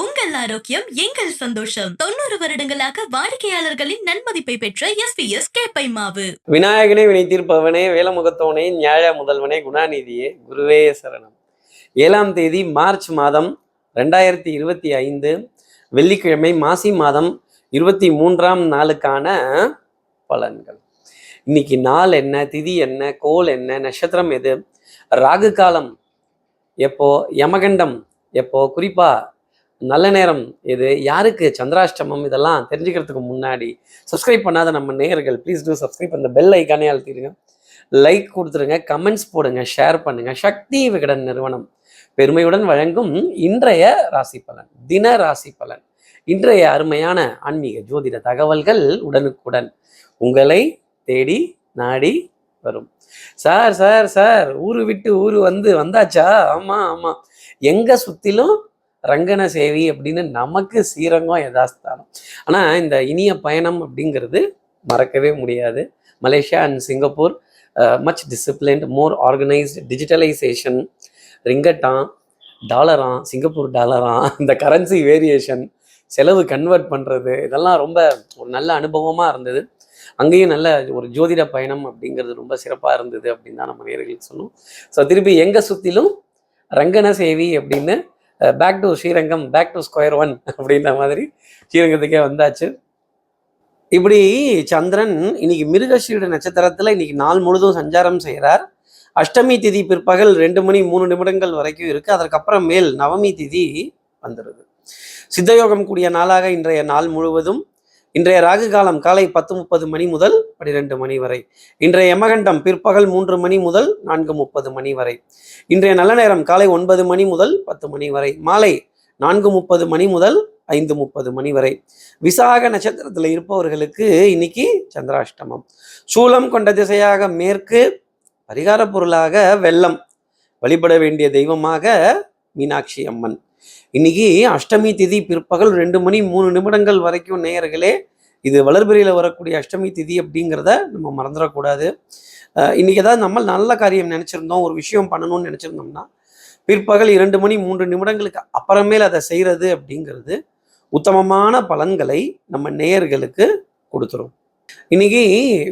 உங்கள் ஆரோக்கியம் எங்கள் சந்தோஷம். தொண்ணூறு வருடங்களாக வாடிக்கையாளர்களின் நன்மதிப்பை பெற்ற எஸ் பி எஸ் கேப்பை மாவு விநாயகனே வினை தீர்ப்பவனே வேலமுகத்தோனே ஞாழ முதல்வனே குணாநிதியே குருவே சரணம். ஏழாம் தேதி மார்ச் மாதம் ரெண்டாயிரத்தி இருபத்தி ஐந்து வெள்ளிக்கிழமை மாசி மாதம் இருபத்தி மூன்றாம் நாளுக்கான பலன்கள். இன்னைக்கு நாள் என்ன திதி என்ன கோல் என்ன நட்சத்திரம் எது ராகு காலம் எப்போ யமகண்டம் எப்போ குறிப்பா நல்ல நேரம் இது. யாருக்கு சந்திராஷ்டமம் இதெல்லாம் தெரிஞ்சுக்கிறதுக்கு முன்னாடி சப்ஸ்கிரைப் பண்ணாத நம்ம நேயர்கள் ப்ளீஸ் டூ சப்ஸ்கிரைப் அந்த பெல் ஐக்கானே அழுத்திடுங்க. லைக் கொடுத்துருங்க கமெண்ட்ஸ் போடுங்க ஷேர் பண்ணுங்க. சக்தி விகடன் நிறுவனம் பெருமையுடன் வழங்கும் இன்றைய ராசி பலன் தின ராசி பலன். இன்றைய அருமையான ஆன்மீக ஜோதிட தகவல்கள் உடனுக்குடன் உங்களை தேடி நாடி வரும். சார் சார் சார் ஊரு விட்டு ஊரு வந்து வந்தாச்சா? ஆமா ஆமா. எங்க சுத்திலும் ரங்கன சேவி அப்படின்னு நமக்கு ஸ்ரீரங்கம் யதாஸ்தானம் ஆனால் இந்த இனிய பயணம் அப்படிங்கிறது மறக்கவே முடியாது. Malaysia and Singapore much disciplined more organised digitalisation ரிங்கட்டான் டாலராம் சிங்கப்பூர் டாலராம் இந்த கரன்சி வேரியேஷன் செலவு கன்வெர்ட் பண்ணுறது இதெல்லாம் ரொம்ப ஒரு நல்ல அனுபவமாக இருந்தது. அங்கேயும் நல்ல ஒரு ஜோதிட பயணம் அப்படிங்கிறது ரொம்ப சிறப்பாக இருந்தது அப்படின்னு தான் நம்ம நேர்களுக்கு சொன்னோம் ஸோ திருப்பி எங்கே சுற்றிலும் ரங்கன சேவி அப்படின்னு back to Srirangam back to square one அப்படின்ற மாதிரி ஸ்ரீரங்கத்துக்கே வந்தாச்சு. இப்படி சந்திரன் இன்னைக்கு மிருகஸ்ரீட நட்சத்திரத்தில் இன்னைக்கு நாள் முழுதும் சஞ்சாரம் செய்கிறார் அஷ்டமி திதி பிற்பகல் ரெண்டு மணி மூணு நிமிடங்கள் வரைக்கும் இருக்கு. அதற்கப்புறம் மேல் நவமி திதி வந்துடுது சித்தயோகம் கூடிய நாளாக இன்றைய நாள் முழுவதும் இன்றைய ராகு காலம் காலை பத்து முப்பது மணி முதல் பனிரெண்டு மணி வரை. இன்றைய யமகண்டம் பிற்பகல் மூன்று மணி முதல் நான்கு முப்பது மணி வரை. இன்றைய நல்ல நேரம் காலை ஒன்பது மணி முதல் பத்து மணி வரை. மாலை நான்கு முப்பது மணி முதல் ஐந்து முப்பது மணி வரை. விசாக நட்சத்திரத்தில் இருப்பவர்களுக்கு இன்னைக்கு சந்திராஷ்டமம். சூலம் கொண்ட திசையாக மேற்கு பரிகார பொருளாக வெள்ளம். வழிபட வேண்டிய தெய்வமாக மீனாட்சி அம்மன். இன்னைக்கு அஷ்டமி திதி பிற்பகல் ரெண்டு மணி மூணு நிமிடங்கள் வரைக்கும் நேயர்களே இது வளர்பிறையில் வரக்கூடிய அஷ்டமி திதி அப்படிங்கிறத நம்ம மறந்துடக்கூடாது. இன்னைக்கு ஏதாவது நம்ம நல்ல காரியம் நினைச்சிருந்தோம் ஒரு விஷயம் பண்ணணும்னு நினைச்சிருந்தோம்னா பிற்பகல் இரண்டு மணி மூன்று நிமிடங்களுக்கு அப்புறமேல் அதை செய்யறது அப்படிங்கிறது உத்தமமான பலன்களை நம்ம நேயர்களுக்கு கொடுத்துரும். இன்னைக்கு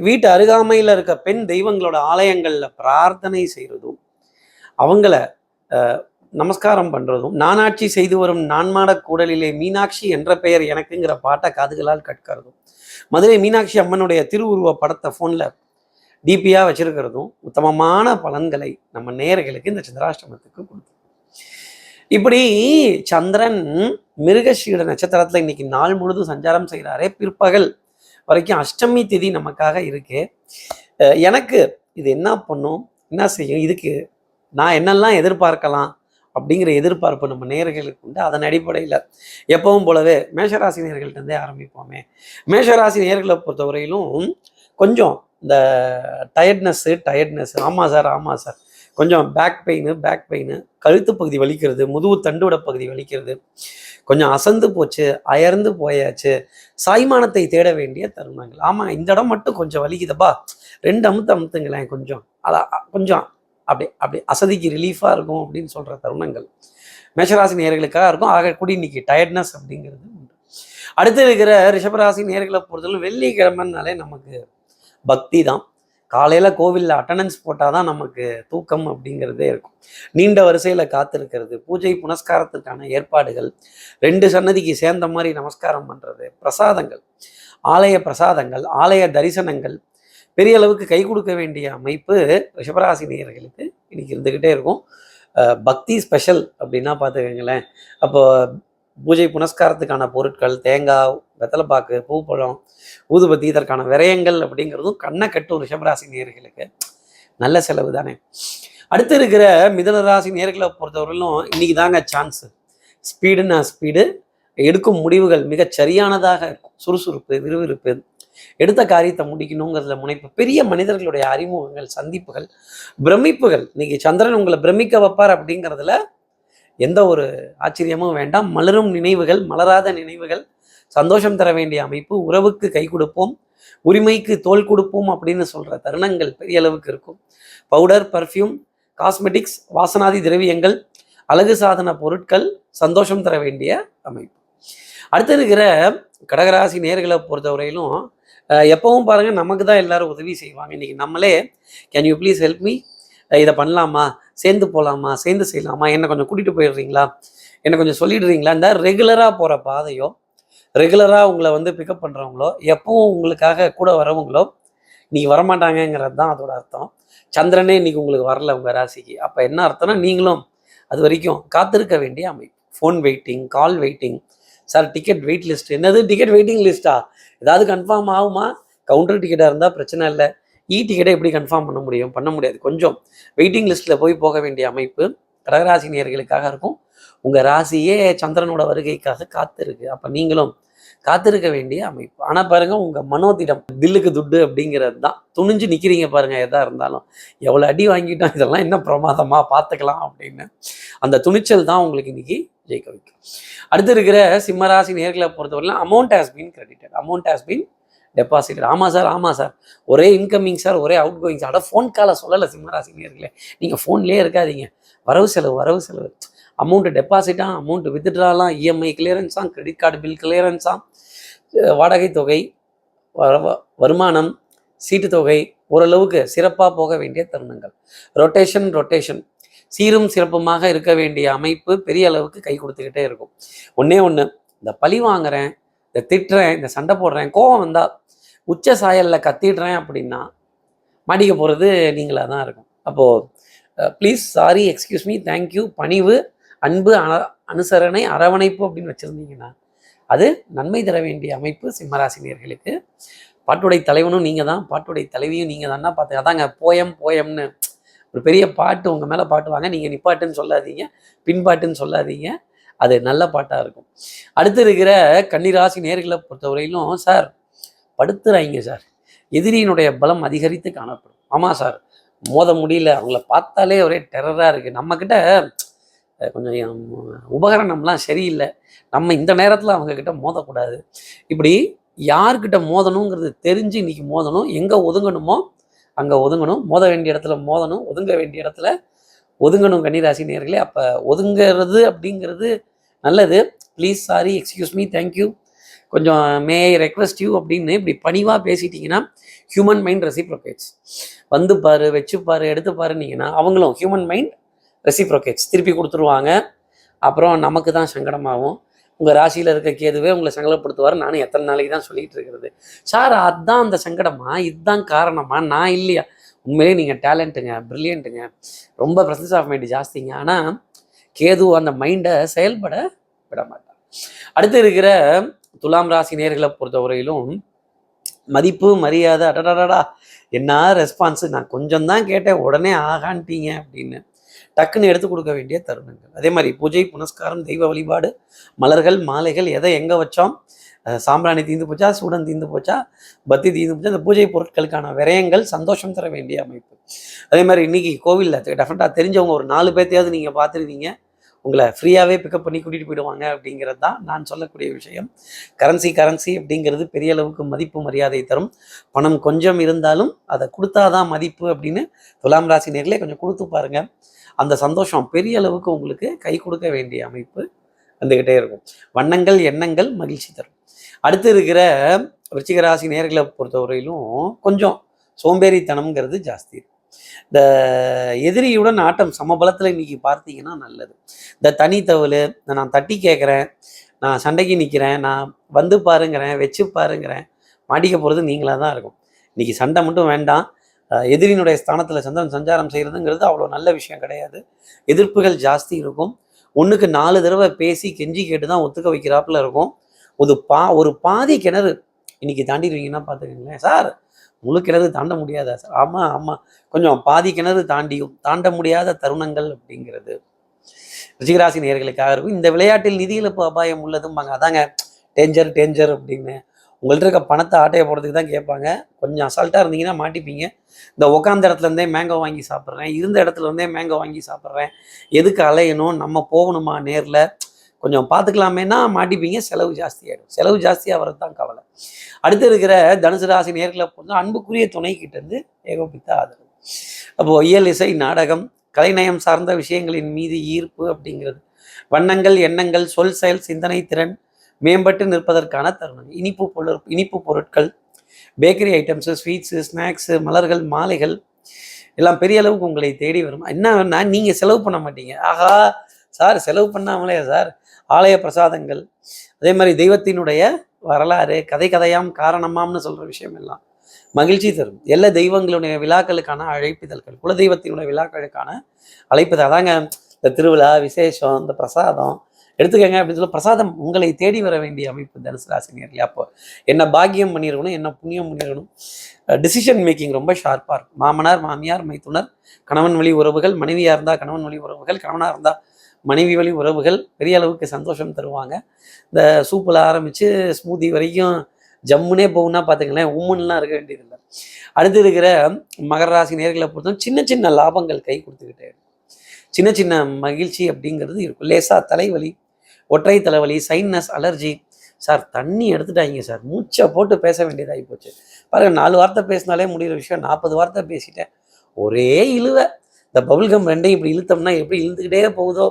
வீட்டு அருகாமையில் இருக்க பெண் தெய்வங்களோட ஆலயங்கள்ல பிரார்த்தனை செய்யறதும் அவங்கள அஹ், நமஸ்காரம் பண்ணுறதும் நானாட்சி செய்து வரும் நான்மாட கூடலிலே மீனாட்சி என்ற பெயர் எனக்குங்கிற பாட்டை காதுகளால் கற்கிறதும் மதுரை மீனாட்சி அம்மனுடைய திருவுருவ படத்தை ஃபோனில் டிபியாக வச்சுருக்கிறதும் உத்தமமான பலன்களை நம்ம நேர்களுக்கு இந்த சந்திராஷ்டமத்துக்கு கொடுக்கும். இப்படி சந்திரன் மிருகஷீட நட்சத்திரத்தில் இன்னைக்கு நாள் முழுதும் சஞ்சாரம் செய்கிறாரே பிற்பகல் வரைக்கும் அஷ்டமி திதி நமக்காக இருக்கு. எனக்கு இது என்ன பண்ணும் என்ன செய்யும் இதுக்கு நான் என்னெல்லாம் எதிர்பார்க்கலாம் அப்படிங்கிற எதிர்பார்ப்பு நம்ம நேர்களுக்கு உண்டு. அதன் அடிப்படையில் எப்பவும் போலவே மேஷராசி நேர்கள்ட்டே இருந்தே ஆரம்பிப்போமே. மேஷராசி நேயர்களை பொறுத்தவரையிலும் கொஞ்சம் இந்த டயர்ட்னஸ்ஸு டயர்ட்னஸ் ஆமாம் சார் ஆமாம் சார். கொஞ்சம் பேக் பெயின் பேக் பெயின் கழுத்து பகுதி வலிக்கிறது முதுகு தண்டுவட பகுதி வலிக்கிறது. கொஞ்சம் அசந்து போச்சு அயர்ந்து போயாச்சு. சாய்மானத்தை தேட வேண்டிய தருணங்கள். ஆமாம் இந்த இடம் மட்டும் கொஞ்சம் வலிக்குதப்பா. ரெண்டு அமுத்து அமுத்துங்களேன் கொஞ்சம். அதான் கொஞ்சம் அப்படி அப்படி அசதிக்கு ரிலீஃபாக இருக்கும் அப்படின்னு சொல்கிற தருணங்கள். மேஷராசி நேர்களுக்காக இருக்கும். ஆகக்கூடிய இன்னைக்கு டயர்ட்னஸ் அப்படிங்கிறது உண்டு. அடுத்து இருக்கிற ரிஷபராசி நேர்களை பொறுத்தவரை வெள்ளிக்கிழமைனாலே நமக்கு பக்தி தான். காலையில் கோவிலில் அட்டண்டன்ஸ் போட்டால் தான் நமக்கு தூக்கம் அப்படிங்கிறதே இருக்கும். நீண்ட வரிசையில் காத்திருக்கிறது பூஜை புனஸ்காரத்துக்கான ஏற்பாடுகள் ரெண்டு சன்னதிக்கு சேர்ந்த மாதிரி நமஸ்காரம் பண்ணுறது பிரசாதங்கள் ஆலய பிரசாதங்கள் ஆலய தரிசனங்கள் பெரிய அளவுக்கு கை கொடுக்க வேண்டிய அமைப்பு ரிஷபராசி நேயர்களுக்கு இன்னைக்கு இருந்துக்கிட்டே இருக்கும். பக்தி ஸ்பெஷல் அப்படின்னா பார்த்துக்கங்களேன். அப்போ பூஜை புனஸ்காரத்துக்கான பொருட்கள் தேங்காய் வெத்தலைப்பாக்கு பூப்பழம் ஊதுபத்தி இதற்கான விரயங்கள் அப்படிங்கிறதும் கண்ணை கட்டும் ரிஷபராசி நேர்களுக்கு நல்ல செலவு தானே. அடுத்து இருக்கிற மிதன ராசி நேர்களை பொறுத்தவரையிலும் இன்னைக்கு தாங்க சான்ஸ் ஸ்பீடுன்னா ஸ்பீடு எடுக்கும் முடிவுகள் மிகச் சரியானதாக இருக்கும். சுறுசுறுப்பு விறுவிறுப்பு எடுத்த காரியத்தை முடிக்கணுங்கிறதுல முனைப்பு. பெரிய மனிதர்களுடைய அறிமுகங்கள் சந்திப்புகள் பிரமிப்புகள். இன்னைக்கு சந்திரன் உங்களை பிரமிக்க வைப்பார் அப்படிங்கிறதுல எந்த ஒரு ஆச்சரியமும் வேண்டாம். மலரும் நினைவுகள் மலராத நினைவுகள். சந்தோஷம் தர வேண்டிய அமைப்பு. உறவுக்கு கை கொடுப்போம். உரிமைக்கு தோல் கொடுப்போம் அப்படின்னு சொல்ற தருணங்கள் பெரிய அளவுக்கு இருக்கும். பவுடர் பர்ஃப்யூம் காஸ்மெட்டிக்ஸ் வாசனாதி திரவியங்கள் அழகு சாதன பொருட்கள் சந்தோஷம் தர வேண்டிய அமைப்பு. அடுத்து இருக்கிற கடகராசி நேர்களை பொறுத்தவரையிலும் எப்பவும் பாருங்க நமக்கு தான் எல்லாரும் உதவி செய்வாங்க. இன்னைக்கு நம்மளே can you please help me இதை பண்ணலாமா? சேர்ந்து போகலாமா சேர்ந்து செய்யலாமா? என்னை கொஞ்சம் கூட்டிகிட்டு போயிடுறீங்களா? என்னை கொஞ்சம் சொல்லிடுறீங்களா? இந்த ரெகுலராக போகிற பாதையோ ரெகுலராக உங்களை வந்து பிக்கப் பண்ணுறவங்களோ எப்பவும் உங்களுக்காக கூட வரவங்களோ இன்னைக்கு வரமாட்டாங்கங்கிறது தான் அதோட அர்த்தம். சந்திரனே இன்னைக்கு உங்களுக்கு வரல உங்கள் ராசிக்கு. அப்போ என்ன அர்த்தம்னா நீங்களும் அது வரைக்கும் காத்திருக்க வேண்டிய அமைப்பு. Phone waiting call waiting sir ticket wait list என்னது டிக்கெட் வெயிட்டிங் லிஸ்ட்டா ஏதாவது கன்ஃபார்ம் ஆகுமா? கவுண்டர் டிக்கெட்டாக இருந்தால் பிரச்சனை இல்லை. இ டிக்கெட்டை எப்படி கன்ஃபார்ம் பண்ண முடியும்? பண்ண முடியாது. கொஞ்சம் வெயிட்டிங் லிஸ்ட்டில் போய் போக வேண்டிய அமைப்பு கடகராசி நேர்களுக்காக இருக்கும். உங்கள் ராசியே சந்திரனோட வருகைக்காக காத்திருக்கு. அப்போ நீங்களும் காத்திருக்க வேண்டிய அமைப்பு. ஆனால் பாருங்க உங்கள் மனோதிடம் தில்லுக்கு துட்டு அப்படிங்கிறது தான். துணிஞ்சு நிற்கிறீங்க பாருங்க எதா இருந்தாலும். எவ்வளோ அடி வாங்கிட்டோம் இதெல்லாம் என்ன பிரமாதமா பார்த்துக்கலாம் அப்படின்னு. அந்த துணிச்சல் தான் உங்களுக்கு இன்னைக்கு ஜெயிக்க வைக்கும். அடுத்து இருக்கிற சிம்மராசி நேர்களை பொறுத்தவரையிலும் amount has been credited amount has been deposit ஆமாம் சார் ஆமாம் சார். ஒரே இன்கமிங் சார் ஒரே அவுட் கோயிங் சார். அட ஃபோன் காலை சொல்லலை சிம்மராசி நேர்களே. நீங்கள் ஃபோன்லேயே இருக்காதீங்க. வரவு செலவு வரவு செலவு. அமௌண்ட்டு டெபாசிட்டா அமௌண்ட் வித்ட்ராலாம் இஎம்ஐ கிளியரன்ஸாம் கிரெடிட் கார்டு பில் கிளியரன்ஸாம் வாடகை தொகை வருமானம் சீட்டு தொகை ஓரளவுக்கு சிறப்பாக போக வேண்டிய தருணங்கள். ரொட்டேஷன் ரொட்டேஷன் சீரும் சிறப்புமாக இருக்க வேண்டிய அமைப்பு பெரிய அளவுக்கு கை கொடுத்துக்கிட்டே இருக்கும். ஒன்றே ஒன்று இந்த பழி வாங்குறேன் இந்த திட்டுறேன் இந்த சண்டை போடுறேன் கோவம் வந்தால் உச்ச சாயலில் கத்திடுறேன் அப்படின்னா மாட்டிக்க போகிறது நீங்களாக தான் இருக்கும் அப்போது please sorry excuse me thank you பணிவு அன்பு அன- அனுசரணை அரவணைப்பு அப்படின்னு வச்சுருந்தீங்கன்னா அது நன்மை தர வேண்டிய அமைப்பு சிம்மராசினியர்களுக்கு. பாட்டுடை தலைவனும் நீங்கள் தான் பாட்டுடை தலைவியும் நீங்கள் தான்னா பார்த்து அதாங்க போயம் போயம்னு. ஒரு பெரிய பாட்டு உங்கள் மேலே பாட்டுவாங்க நீங்கள் நிப்பாட்டுன்னு சொல்லாதீங்க பின்பாட்டுன்னு சொல்லாதீங்க. அது நல்ல பாட்டாக இருக்கும். அடுத்து இருக்கிற கன்னிராசி நேர்களை பொறுத்தவரையிலும் சார் படுத்துறாங்க சார். எதிரியினுடைய பலம் அதிகரித்து காணப்படும். ஆமாம் சார். மோத முடியல அவங்கள பார்த்தாலே ஒரே டெரராக இருக்குது நம்மக்கிட்ட கொஞ்சம் உபகரணம்லாம் சரியில்லை. நம்ம இந்த நேரத்தில் அவங்கக்கிட்ட மோதக்கூடாது. இப்படி யார்கிட்ட மோதணுங்கிறது தெரிஞ்சு இன்னைக்கு மோதணும். எங்கே ஒதுங்கணுமோ அங்கே ஒதுங்கணும். மோத வேண்டிய இடத்துல மோதணும். ஒதுங்க வேண்டிய இடத்துல ஒதுங்கணும் கன்னிராசி நேர்களே அப்போ ஒதுங்கிறது அப்படிங்கிறது நல்லது. Please sorry excuse me thank you கொஞ்சம் மே ரெக்வஸ்ட் யூ அப்படின்னு இப்படி பணிவாக பேசிட்டீங்கன்னா ஹியூமன் மைண்ட் ரெசிப்ரோகேட்ஸ் வந்து பாரு வச்சுப்பாரு எடுத்துப்பாருன்னீங்கன்னா அவங்களும் ஹியூமன் மைண்ட் ரெசிப்ரோகேட்ஸ் திருப்பி கொடுத்துருவாங்க. அப்புறம் நமக்கு தான் சங்கடமாகும். உங்கள் ராசியில் இருக்க கேதுவே உங்களை சங்கடப்படுத்துவார் நானும் எத்தனை நாளைக்கு தான் சொல்லிட்டு இருக்கிறது. சார் அதுதான் அந்த சங்கடமா? இதுதான் காரணமா? நான் இல்லையா? உண்மையிலேயே நீங்கள் டேலண்ட்டுங்க ப்ரில்லியண்ட்டுங்க ரொம்ப ப்ரெசன்ஸ் ஆஃப் மைண்ட் ஜாஸ்திங்க. ஆனால் கேது அந்த மைண்டை செயல்பட விட மாட்டான். அடுத்து இருக்கிற துலாம் ராசி நேர்களை பொறுத்தவரையிலும் மதிப்பு மரியாதை அடடாடா என்ன ரெஸ்பான்ஸு நான் கொஞ்சம் தான் கேட்டேன் உடனே ஆகான்ட்டீங்க அப்படின்னு. டக்குன்னு எடுத்து கொடுக்க வேண்டிய தருணங்கள். அதே மாதிரி பூஜை புனஸ்காரம் தெய்வ வழிபாடு மலர்கள் மாலைகள் எதை எங்கே வச்சோம்? சாம்பிராணி தீந்து போச்சா சூடன் தீந்து போச்சா பத்தி தீந்து போச்சா அந்த பூஜை பொருட்களுக்கான விரயங்கள் சந்தோஷம் தர வேண்டிய அமைப்பு. அதே மாதிரி இன்னைக்கு கோவிலில் டெஃபினட்டாக தெரிஞ்சவங்க ஒரு நாலு பேர்த்தையாவது நீங்கள் பார்த்துருந்தீங்க உங்களை ஃப்ரீயாகவே பிக்கப் பண்ணி கூட்டிகிட்டு போயிடுவாங்க அப்படிங்கிறது தான் நான் சொல்லக்கூடிய விஷயம். கரன்சி கரன்சி அப்படிங்கிறது பெரிய அளவுக்கு மதிப்பு மரியாதை தரும். பணம் கொஞ்சம் இருந்தாலும் அதை கொடுத்தாதான் மதிப்பு அப்படின்னு துலாம் ராசி நேர்களே கொஞ்சம் கொடுத்து பாருங்கள் அந்த சந்தோஷம் பெரிய அளவுக்கு உங்களுக்கு கை கொடுக்க வேண்டிய அமைப்பு வந்துக்கிட்டே இருக்கும். வண்ணங்கள் எண்ணங்கள் மகிழ்ச்சி தரும். அடுத்து இருக்கிற விருச்சிக ராசி நேர்களை பொறுத்தவரையிலும் கொஞ்சம் சோம்பேறித்தனம்ங்கிறது ஜாஸ்தி இருக்கும் இந்த எதிரியுடன் ஆட்டம் சமபலத்தில் இன்னைக்கு பார்த்தீங்கன்னா நல்லது. இந்த தனித்தவல் இந்த நான் தட்டி கேட்குறேன் நான் சண்டைக்கு நிற்கிறேன் நான் வந்து பாருங்கிறேன் வச்சு பாருங்கிறேன் மாட்டிக்க போகிறது நீங்களாக தான் இருக்கும். இன்னைக்கு சண்டை மட்டும் வேண்டாம். எதிரினுடைய எதிரியினுடைய ஸ்தானத்தில் சந்திரன் சஞ்சாரம் செய்கிறதுங்கிறது அவ்வளோ நல்ல விஷயம் கிடையாது. எதிர்ப்புகள் ஜாஸ்தி இருக்கும். ஒன்றுக்கு நாலு தடவை பேசி கெஞ்சி கேட்டு தான் ஒத்துக்க வைக்கிறாப்புல இருக்கும். ஒரு பா ஒரு பாதி கிணறு இன்னைக்கு தாண்டிடுவீங்கன்னா பார்த்துக்கங்களேன் சார் முழு கிணறு தாண்ட முடியாதா சார்? ஆமாம் ஆமாம் கொஞ்சம் பாதி கிணறு தாண்டியும் தாண்ட முடியாத தருணங்கள் அப்படிங்கிறது. ரிஷிகராசி நேர்களுக்காக இருக்கும். இந்த விளையாட்டில் நிதி இழப்பு அபாயம் உள்ளதும்பாங்க அதாங்க டேஞ்சர் டேஞ்சர் அப்படின்னு. உங்கள்ட்ட இருக்க பணத்தை ஆட்டையை போடுறதுக்கு தான் கேட்பாங்க. கொஞ்சம் அசால்ட்டாக இருந்தீங்கன்னா மாட்டிப்பீங்க. இந்த உட்காந்த இடத்துலருந்தே மேங்கோ வாங்கி சாப்பிட்றேன். இருந்த இடத்துல இருந்தே மேங்கோ வாங்கி சாப்பிட்றேன். எதுக்கு அலையணும்? நம்ம போகணுமா நேரில்? கொஞ்சம் பார்த்துக்கலாமேனா மாட்டிப்பீங்க செலவு ஜாஸ்தியாயிடும். செலவு ஜாஸ்தியாக வரது தான் கவலை. அடுத்து இருக்கிற தனுசு ராசி நேர்களை பொறுத்த அன்புக்குரிய துணை இருந்து ஏகோபித்த ஆதரவு. அப்போது இயல் இசை நாடகம் கலைநயம் சார்ந்த விஷயங்களின் மீது ஈர்ப்பு அப்படிங்கிறது. வண்ணங்கள் எண்ணங்கள் சொல் செயல் சிந்தனை திறன் மேம்பட்டு நிற்பதற்கான தருணம். இனிப்பு பொருள் இனிப்பு பொருட்கள் பேக்கரி ஐட்டம்ஸு ஸ்வீட்ஸு ஸ்நாக்ஸு மலர்கள் மாலைகள் எல்லாம் பெரிய அளவுக்கு உங்களை தேடி வரும். என்ன நீங்கள் செலவு பண்ண மாட்டீங்க. ஆகா சார் செலவு பண்ணாமலே சார் ஆலய பிரசாதங்கள் அதே மாதிரி தெய்வத்தினுடைய வரலாறு கதை கதையாம் காரணமாம்னு சொல்கிற விஷயம் எல்லாம் மகிழ்ச்சி தரும். எல்லா தெய்வங்களுடைய விழாக்களுக்கான அழைப்பிதழ்கள் குலதெய்வத்தினுடைய விழாக்களுக்கான அழைப்பிதழ். அதாங்க இந்த திருவிழா விசேஷம் இந்த பிரசாதம். எடுத்துக்கங்க அப்படின்னு சொல்லி பிரசாதம் உங்களை தேடி வர வேண்டிய அமைப்பு தனுசு ராசினியர்கள் அப்போ என்ன பாக்கியம் பண்ணியிருக்கணும் என்ன புண்ணியம் பண்ணியிருக்கணும்? டிசிஷன் மேக்கிங் ரொம்ப ஷார்ப்பாக இருக்கும். மாமனார் மாமியார் மைத்துனர் கணவன் வழி உறவுகள் மனைவியாக இருந்தால் கணவன் வழி உறவுகள் கணவனாக இருந்தால் மனைவி வழி உறவுகள் பெரிய அளவுக்கு சந்தோஷம் தருவாங்க. இந்த சூப்பில் ஆரம்பித்து ஸ்மூதி வரைக்கும் ஜம்முனே போகும்னா பார்த்துங்களேன் உம்முன்னெலாம் இருக்க வேண்டியதில்லை. அடுத்து இருக்கிற மகர ராசி நேர்களை பொறுத்தவரை சின்ன சின்ன லாபங்கள் கை கொடுத்துக்கிட்டே சின்ன சின்ன மகிழ்ச்சி அப்படிங்கிறது இருக்கும். லேசாக தலைவலி ஒற்றை தலைவலி சைனஸ் அலர்ஜி சார் தண்ணி எடுத்துட்டாங்க சார். மூச்சை போட்டு பேச வேண்டியதாகி போச்சு. பாருங்க நாலு வார்த்தை பேசினாலே முடிகிற விஷயம். நாற்பது வார்த்தை பேசிட்டேன். ஒரே இழுவை. இந்த பபுல்கம் ரெண்டையும் இப்படி இழுத்தோம்னா எப்படி இழுத்துக்கிட்டே போகுதோ?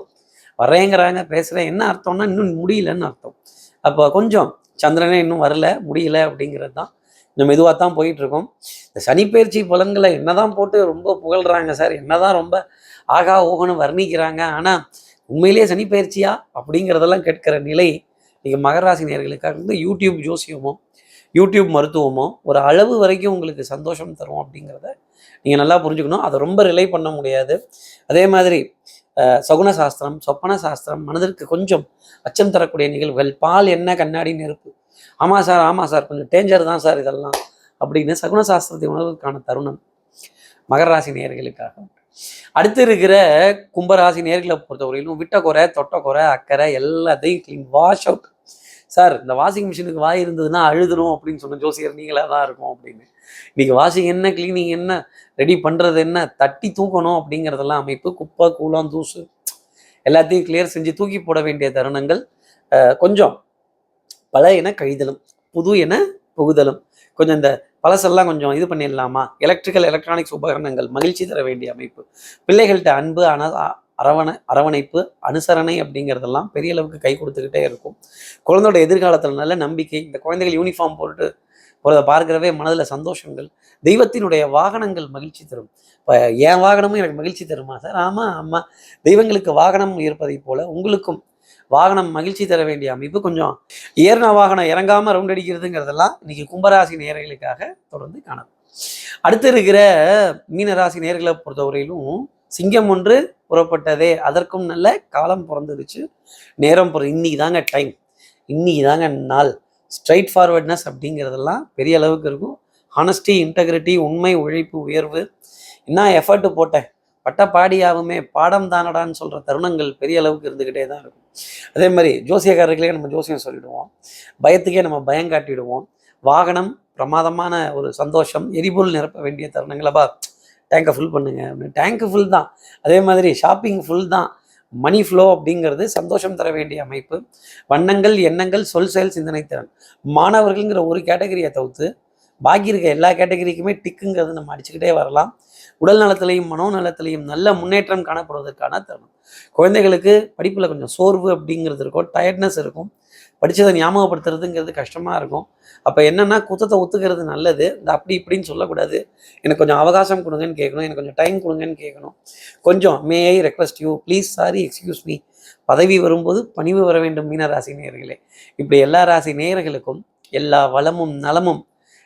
வரேங்கிறாங்க பேசுகிறேன் என்ன அர்த்தம்னா இன்னும் முடியலன்னு அர்த்தம். அப்போ கொஞ்சம் சந்திரனே இன்னும் வரல முடியல அப்படிங்கிறது தான் இன்னும் மெதுவாக தான் போயிட்டுருக்கோம். இந்த சனிப்பெயர்ச்சி பலன்களை என்னதான் போட்டு ரொம்ப புகழ்கிறாங்க சார் என்ன தான் ரொம்ப ஆகா ஓகன்னு வர்ணிக்கிறாங்க. ஆனால் உண்மையிலேயே சனிப்பெயர்ச்சியா அப்படிங்கிறதெல்லாம் கேட்கிற நிலை நீங்கள் மகராசி நேர்களுக்காக இருந்து யூடியூப் ஜோசியமோ யூடியூப் மருத்துவமோ ஒரு அளவு வரைக்கும் உங்களுக்கு சந்தோஷம் தரும் அப்படிங்கிறத நீங்கள் நல்லா புரிஞ்சுக்கணும். அதை ரொம்ப ரிலே பண்ண முடியாது. அதே மாதிரி சகுன சாஸ்திரம் சொப்பன சாஸ்திரம் மனதிற்கு கொஞ்சம் அச்சம் தரக்கூடிய நிகழ்வுகள் பால் என்ன கண்ணாடி நெருப்பு. ஆமாம் சார் ஆமாம் சார் கொஞ்சம் டேஞ்சர் தான் சார் இதெல்லாம் அப்படின்னு சகுன சாஸ்திரத்தை உணர்வதற்கான தருணம் மகர ராசி அடுத்து இருக்கிற கும்பராசி நேர்களை பொறுத்தவரையிலும் விட்டக்குறை தொட்டக்குறை தொட்ட அக்கறை எல்லாத்தையும் க்ளீன் வாஷ் அவுட் சார் இந்த வாஷிங் மிஷினுக்கு வாய் இருந்ததுன்னா அழுதணும் அப்படின்னு சொன்ன ஜோசியர் நீங்களாக தான் இருக்கும் அப்படின்னு. இன்னைக்கு வாஷிங் என்ன கிளீனிங் என்ன ரெடி பண்ணுறது என்ன தட்டி தூக்கணும் அப்படிங்கிறதெல்லாம் அமைப்பு குப்பை கூலம் தூசு எல்லாத்தையும் கிளியர் செஞ்சு தூக்கி போட வேண்டிய தருணங்கள் அஹ், கொஞ்சம் பல என கழிதலும் புது என புகுதலும். கொஞ்சம் இந்த பழசெல்லாம் கொஞ்சம் இது பண்ணிடலாமா? எலக்ட்ரிக்கல் எலக்ட்ரானிக்ஸ் உபகரணங்கள் மகிழ்ச்சி தர வேண்டிய அமைப்பு. பிள்ளைகள்கிட்ட அன்பு அன அரவணை அரவண அரவணைப்பு அனுசரணை அப்படிங்கிறதெல்லாம் பெரிய அளவுக்கு கை கொடுத்துக்கிட்டே இருக்கும். குழந்தையோட எதிர்காலத்தில் நல்ல நம்பிக்கை இந்த குழந்தைகள் யூனிஃபார்ம் போட்டு போகிறத பார்க்கிறவே மனதில் சந்தோஷங்கள் தெய்வத்தினுடைய வாகனங்கள் மகிழ்ச்சி தரும். இப்போ என் வாகனமும் எனக்கு மகிழ்ச்சி தருமா? சார் ஆமாம் ஆமாம் தெய்வங்களுக்கு வாகனம் இருப்பதைப் போல உங்களுக்கும் வாகனம் மகிழ்ச்சி தர வேண்டிய அமைப்பு கொஞ்சம் ஏறின வாகனம் இறங்காம ரவுண்ட் அடிக்கிறதுங்கிறதெல்லாம் இன்னைக்கு கும்பராசி நேர்களுக்காக தொடர்ந்து காணப்படும் அடுத்து இருக்கிற மீனராசி நேர்களை பொறுத்தவரையிலும் சிங்கம் ஒன்று புறப்பட்டதே. அதற்கும் நல்ல காலம் பிறந்துருச்சு. நேரம் பிற இன்னைக்கு தாங்க டைம் இன்னைக்கு தாங்க நாள். ஸ்ட்ரைட் ஃபார்வர்ட்னஸ் அப்படிங்கிறதெல்லாம் பெரிய அளவுக்கு இருக்கும். ஹானஸ்டி இன்டெகிரிட்டி உண்மை உழைப்பு உயர்வு. என்ன எஃபர்ட் போட்டேன்? பட்ட பாடியாகவுமே பாடம் தானடான்னு சொல்கிற தருணங்கள் பெரிய அளவுக்கு இருந்துக்கிட்டே தான் இருக்கும். அதே மாதிரி ஜோசியக்காரர்களே நம்ம ஜோசியம் சொல்லிடுவோம். பயத்துக்கே நம்ம பயம் காட்டிடுவோம். வாகனம் பிரமாதமான ஒரு சந்தோஷம் எரிபொருள் நிரப்ப வேண்டிய தருணங்களப்பா டேங்கை ஃபுல் பண்ணுங்க அப்படின்னு. டேங்க்கு ஃபுல் தான். அதே மாதிரி ஷாப்பிங் ஃபுல் தான். மணி ஃப்ளோ அப்படிங்கிறது சந்தோஷம் தர வேண்டிய அமைப்பு. வண்ணங்கள் எண்ணங்கள் சொல் செயல் சிந்தனை திறன். மாணவர்கள்ங்கிற ஒரு கேட்டகரியை தவிர்த்து பாக்கி இருக்க எல்லா கேட்டகரிக்குமே டிக்குங்கிறது நம்ம அடிச்சுக்கிட்டே வரலாம். உடல் நலத்திலையும் மனோநலத்திலையும் நல்ல முன்னேற்றம் காணப்படுவதற்கான தருணம். குழந்தைகளுக்கு படிப்பில் கொஞ்சம் சோர்வு அப்படிங்கிறது இருக்கும் டயர்ட்னஸ் இருக்கும். படித்ததை ஞாபகப்படுத்துறதுங்கிறது கஷ்டமாக இருக்கும். அப்போ என்னென்னா குத்தத்தை ஒத்துக்கிறது நல்லது. இந்த அப்படி இப்படின்னு சொல்லக்கூடாது. எனக்கு கொஞ்சம் அவகாசம் கொடுங்கன்னு கேட்கணும். எனக்கு கொஞ்சம் டைம் கொடுங்கன்னு கேட்கணும். கொஞ்சம் may I request you please sorry excuse me பதவி வரும்போது பணிவு வர வேண்டும் மீன ராசி நேயர்களே. இப்படி எல்லா ராசி நேயர்களுக்கும் எல்லா வளமும் நலமும்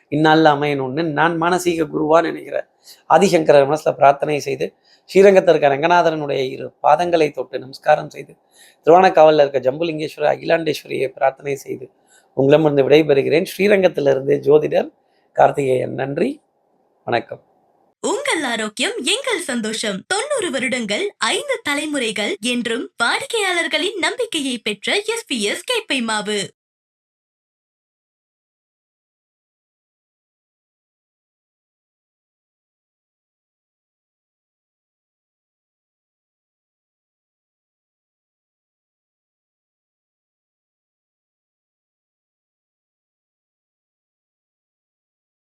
இந்நாளில் அமையணும்னு நான் மானசீக குருவா நினைக்கிற ஆதிசங்கர மனசில் பிரார்த்தனை செய்து ஸ்ரீரங்கத்தில் இருக்க ரங்கநாதரனுடைய இரு பாதங்களை தொட்டு நமஸ்காரம் செய்து திருவானக்காவலில் இருக்க ஜம்புலிங்கேஸ்வரர் அகிலாண்டேஸ்வரியை பிரார்த்தனை செய்து உங்களிடமிருந்து விடைபெறுகிறேன். ஸ்ரீரங்கத்திலிருந்து ஜோதிடர் கார்த்திகேயன். நன்றி. வணக்கம். உங்கள் ஆரோக்கியம் எங்கள் சந்தோஷம். தொண்ணூறு வருடங்கள் ஐந்து தலைமுறைகள் என்றும் வாடிக்கையாளர்களின் நம்பிக்கையை பெற்ற எஸ் பி எஸ் கேப்பை மாவு.